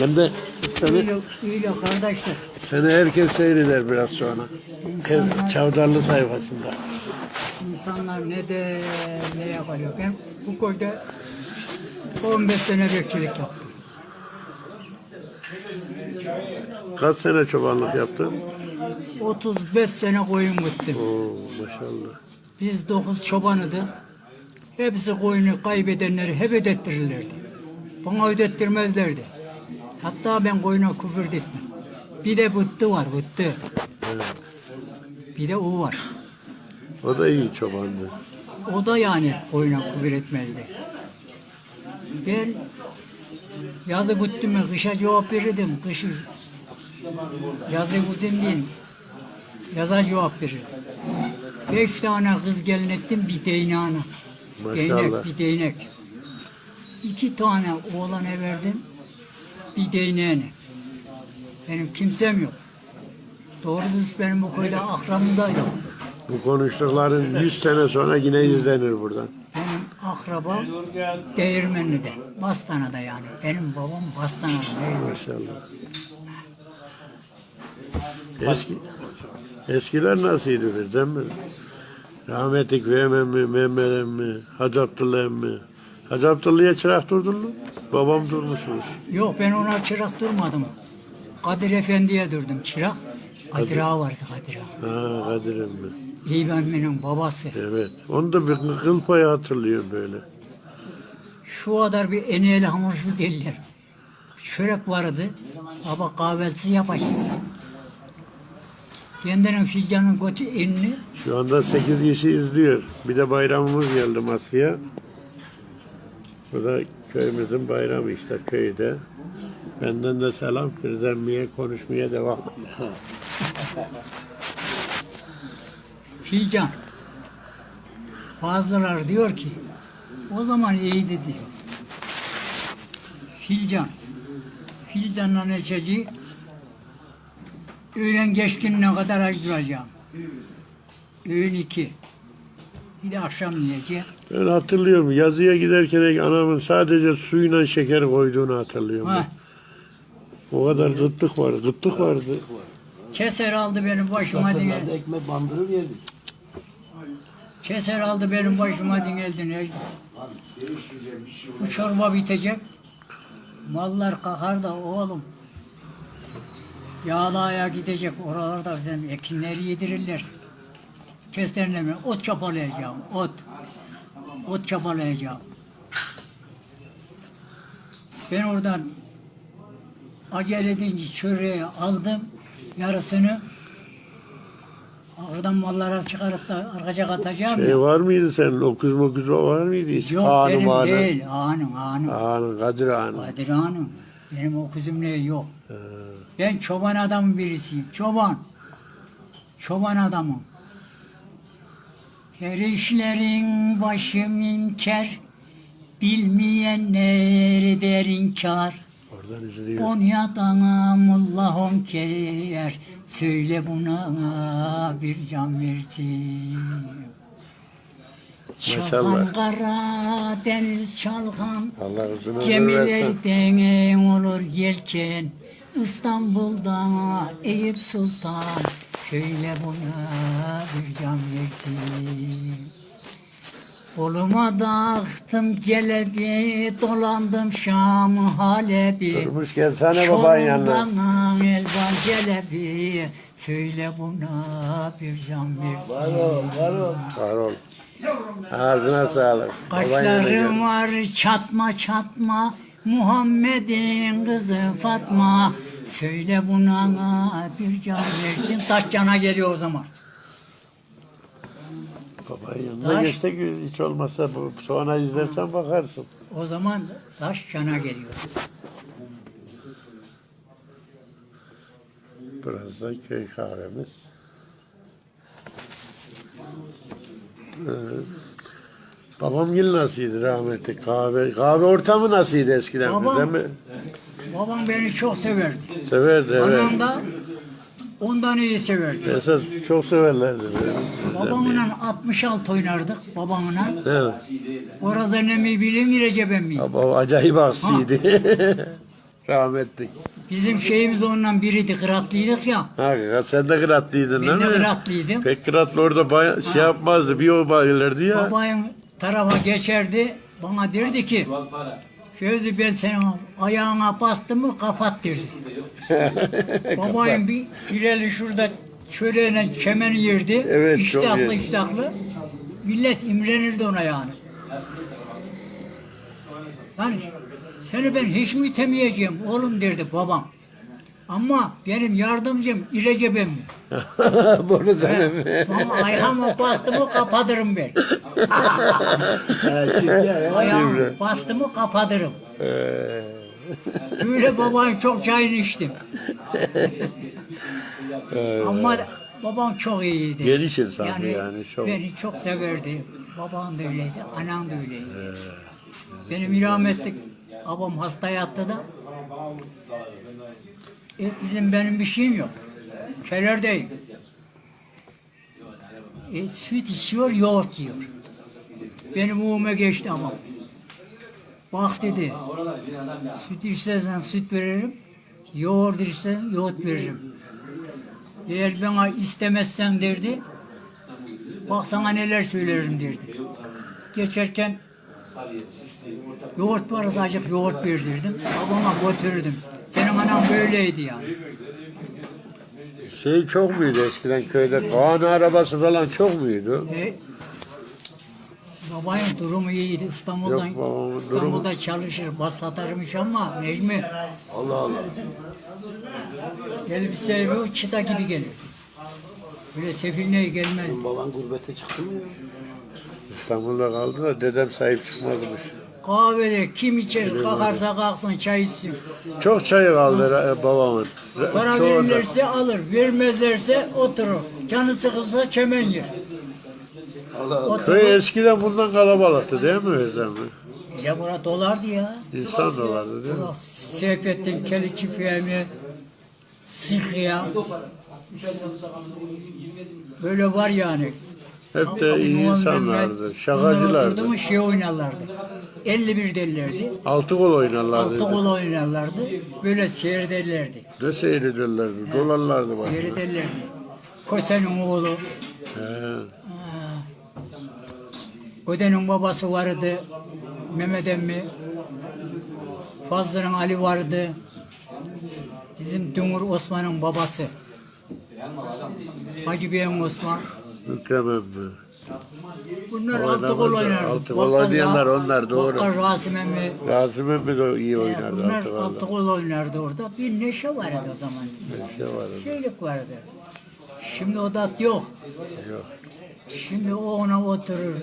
Hem de seni, Öyle, öyle kardeşler. seni herkes seyreder biraz sonra. İnsanlar- Çavdarlı sayfasında. İnsanlar ne de ne yapıyor. Ben bu köyde 15 sene bekçilik yaptım. Kaç sene çobanlık yaptın? 35 sene koyun güttüm. Oo maşallah. Biz 9 çobanıdı. Hepsi koyunu kaybedenleri hep ödettirirlerdi. Bana ödettirmezlerdi. Hatta ben koyuna küfür etmem. Bir de bıttı var, bıttı. Bir de o var. O da iyi çobandı. O da yani oyuna küfür etmezdi. Ben yazı güttüm mü kışa cevap verirdim. Kışı yazı güttüm değil. Yaza cevap verirdim. Beş tane kız gelin ettim bir değneğine. Maşallah. Değnek bir değnek. İki tane oğlana verdim bir değneğine. Benim kimsem yok. Doğru düz benim bu köyde akrabımdaydı. Bu konuştukların 100 sene sonra yine izlenir buradan. Benim akrabam Değirmenli'de, Bastana'da yani. Benim babam Bastana'da. Maşallah. Eski, eskiler nasıldı bizden mi? Rahmetlik Vehme mi, Mehmet emmi, Hacı Abdullah emmi. Hacı Abdullah'ya çırak durdun mu? Babam durmuşmuş. Yok ben ona çırak durmadım. Kadir Efendi'ye durdum çırak. Kadir Ağa vardı Kadir Ağa. Ha Kadir emmi. Emminin babası. Evet. Onu da bir kıl payı hatırlıyorum böyle. Şu kadar bir eniyeli hamurcu derler. Çörek vardı. Baba kahvaltısı yapacağız. Kendinin fincanın kötü elini Şu anda 8 kişi izliyor. Bir de bayramımız geldi Masya'ya. Bu da köyümüzün bayramı işte köyde. Benden de selam Firzemmi'ye konuşmaya devam. Filcan. Bazıları diyor ki o zaman iyiydi diyor. Filcan. Filcanla içeceği öğlen geçkinine kadar ayıracağım. Öğün iki. Bir de akşam yiyeceğim. Ben hatırlıyorum yazıya giderken anamın sadece suyla şeker koyduğunu hatırlıyorum. Ha, ben. O kadar gıtlık var, gıtlık vardı. keser aldı benim başıma. Satırlarda ekmek bandırır yedik. Keser aldı benim başıma dinleldin. Bu çorba bitecek. Mallar kalkar da oğlum. Yağlaya gidecek. Oralarda bizim ekinleri yedirirler. Keslerine mi? Ot çapalayacağım. Ot. Ot çapalayacağım. Ben oradan acele edince çöreği aldım. Yarısını Oradan mallara çıkarıp da arkaca katacağım Şey ya. var mıydı senin? Okuz mokuz var mıydı hiç? Yok Ağanı benim mağanı. değil. Ağanın, ağanın. Ağanı, Kadir Ağanı. Kadir ağanın. Benim o kızım ne yok. Ee, Ben çoban adamın birisiyim. Çoban. Çoban adamım. Her işlerin başı minker. Bilmeyenler der inkar. oradan izliyor. Konya'dan mullah onker. Söyle buna bir can versin. Maşallah. Çalkan kara deniz çalkan Allah uzun ömür versin. Gemilerden olur yelken İstanbul'da Eyüp Sultan Söyle buna versin Koluma taktım gelebi Dolandım Şam Halep'i Durmuş gelsene baban yanına. Çorum'dan elvan gelebi Söyle buna bir can versin Var ol, var ol. Var ol. Ağzına sağlık. Kaşlarım var çatma çatma. Muhammed'in kızı Fatma. Söyle buna bir can versin Taş cana geliyor o zaman Baban yanına Taş. geç de hiç olmazsa bu sonra izlersen bakarsın. O zaman taş cana geliyor Biraz da köy kahvemiz. Ee, babam yıl nasıldı rahmetli kahve kahve ortamı nasıldı eskiden Babam- değil mi? Babam beni çok severdi Severdi evet. Anam da ondan iyi severdi Esas çok severlerdi. Babamla 66 oynardık babamla Evet. Orada ne mi bilin Recep mi? Baba acayip aksiydi. Rahmetli. Bizim şeyimiz ondan biriydi, kıratlıydık ya. Ha, sen de kıratlıydın değil Ben de mi? kıratlıydım. Pek kıratlı orada baya, şey yapmazdı. Bir o bayılırdı ya. Babayın tarafa geçerdi. Bana derdi ki Gözü ben senin ayağına bastım mı kapat derdi. Babayın bir ileri şurada çöreğine çemeni yerdi. Evet, çok iştahlı iyi. iştahlı. Millet imrenirdi ona yani. Yani seni ben hiç mi itemeyeceğim oğlum derdi babam. Ama benim yardımcım İrecep emmi. Bunu sen He, Bana ayağıma bastı mı kapatırım ben. Ayağımı Şimdi. bastı mı kapatırım. Böyle babanın çok çayını içtim. Ama babam çok iyiydi. Geniş insandı yani, çok. Beni çok severdi. Babam da öyleydi, anam da öyleydi. Benim rahmetli babam hasta yattı da e, bizim benim bir şeyim yok. Şeylerdeyim. E, süt içiyor, yoğurt yiyor. Benim uğuma geçti ama. Bak dedi, süt istersen süt veririm, yoğurt istersen yoğurt veririm. Eğer bana istemezsen derdi, bak sana neler söylerim derdi. Geçerken yoğurt varsa acık yoğurt verdirdim, babama götürürdüm. Senin anan böyleydi yani. Şey çok muydu eskiden köyde? Kaan arabası falan çok muydu? E, babayın durumu iyiydi. İstanbul'dan Yok, babamın İstanbul'da çalışır, bas satarmış ama Necmi Allah Allah. elbise bu çıta gibi gelir. Böyle sefilneye gelmez. Baban gurbete çıktı mı ya? İstanbul'da kaldı da dedem sahip çıkmazmış. Kahvede kim içer kalkarsa kalksın çay içsin. Çok çayı kaldı e, babamın. Para Çoğu da. verirlerse alır, vermezlerse oturur. Canı sıkılsa çemen yer. Köy eskiden bundan kalabalıktı değil mi Özlem? Ya bura dolardı ya. İnsan da vardı değil mi? Bura Seyfettin, Keliçi Fehmi, Sıhya. Böyle var yani. Hep de iyi Numan insanlardı. Mehmet, Bunlar Şakacılardı. oturdu mu şey oynarlardı. 51 derlerdi. Altı kol oynarlardı. Altı kol oynarlardı. Böyle seyrederlerdi. Ne seyrederlerdi? Dolarlardı başına. Seyrederlerdi. Kose'nin oğlu, He. Kode'nin babası vardı. Mehmet emmi. Fazlı'nın Ali vardı. Bizim Dumur Osman'ın babası. Hacı Bey'in Osman. Mükremem mi? Bunlar altı kol oynardı. Altı kol oynayanlar onlar, doğru. Bakkal Rasim emmi. Rasim emmi de iyi oynardı. Bunlar altı altı kol oynardı orada. Bir neşe vardı o zaman. Şey vardı. Şeylik vardı. Şimdi o da yok. Yok. Şimdi o ona oturur.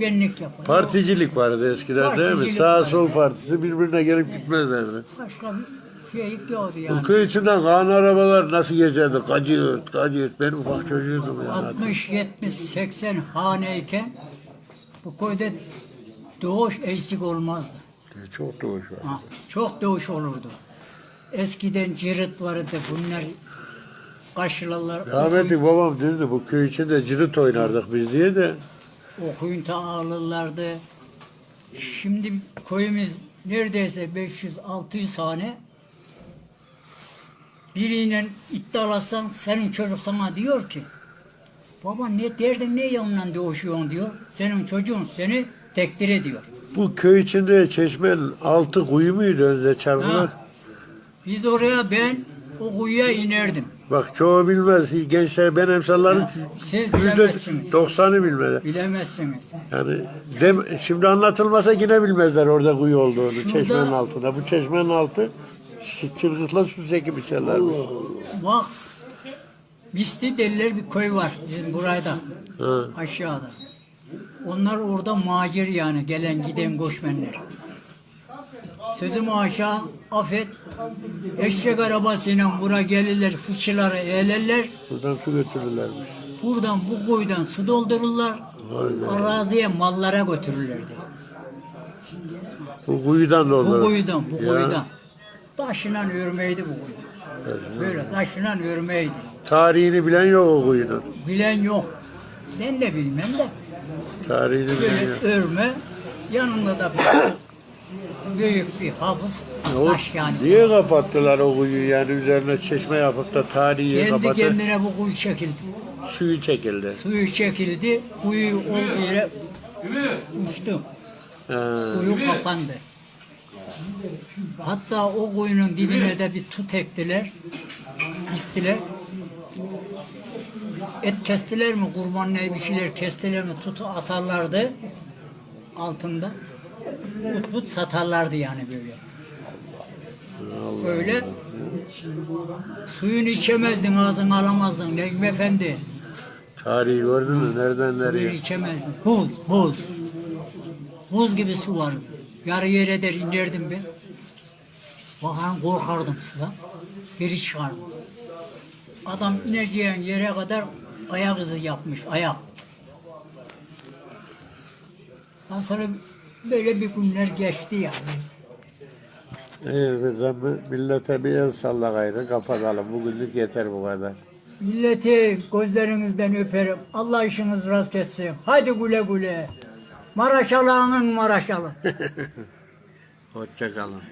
Benlik yapar. Particilik vardı eskiden değil mi? Particilik Sağ vardı. sol partisi birbirine gelip gitmezlerdi. Başka bir şeylik yoktu Bu yani. köy içinden kan arabalar nasıl geçerdi? Gacırt, gacırt. Ben ufak çocuğuydum yani. 60, 70, 80 haneyken bu köyde doğuş eksik olmazdı. Çok doğuş var. Ha, çok doğuş olurdu. Eskiden cirit vardı bunlar karşılarlar. Rahmetli babam dedi bu köy içinde cirit oynardık biz diye de. okuyun ta alırlardı. Şimdi köyümüz neredeyse 500-600 tane. Biriyle iddialasan senin çocuk sana diyor ki baba ne derdin ne yanından doğuşuyorsun diyor. Senin çocuğun seni tekdir ediyor. Bu köy içinde çeşmenin altı kuyu muydu çarpılır? Ha. Biz oraya ben o kuyuya inerdim. Bak çoğu bilmez. Gençler ben emsalların siz bilemezsiniz. doksanı bilmez. Bilemezsiniz. Yani dem, şimdi anlatılmasa yine bilmezler orada kuyu olduğunu çeşmenin altında. Bu çeşmenin altı ş- çırgıkla su çekip içerlermiş. Bak Bisti deliler bir köy var bizim burada. Ha. aşağıda. Onlar orada macir yani gelen giden göçmenler. Sözüm aşağı affet. Eşek arabasıyla bura gelirler, fıçıları eğlerler. Buradan su götürürlermiş. Buradan bu kuyudan su doldururlar. Vay. Araziye mallara götürürlerdi. Bu kuyudan Bu doldurur. kuyudan, bu Ya. kuyudan. Taşla örmeydi bu kuyu. Böyle taşla örmeydi. Tarihini bilen yok o kuyunun. Bilen yok. Ben de bilmem de. Tarihini bilen yok. Örme, yanında da bir Büyük bir havuz. O, Taş yani. Niye kapattılar o kuyuyu yani üzerine çeşme yapıp da tarihi Kendi kapattı? kendine bu kuyu çekildi. Suyu çekildi. Suyu çekildi. Kuyu olduğu yere uçtu. Ha. Kuyu kapandı. Hatta o kuyunun dibine de bir tut ektiler. Diktiler. Et kestiler mi kurban ne bir şeyler kestiler mi tutu asarlardı altında. Put put satarlardı yani böyle. Böyle suyunu içemezdin ağzını alamazdın Necmi Efendi. Tarihi gördün mü? Nereden Suyunu nereye? içemezdin. Buz, buz. Buz gibi su vardı. Yarı yere der inerdim ben. Bakan korkardım sudan. Geri çıkardım. Adam ineceğin yere kadar ayak izi yapmış, ayak. Ondan sonra böyle bir günler geçti yani. İyi Rıza millete bir el salla gayrı kapatalım. Bugünlük yeter bu kadar. Milleti gözlerinizden öperim. Allah işiniz rast etsin. Haydi güle güle. Maraşalığının Maraşalı. Hoşça kalın.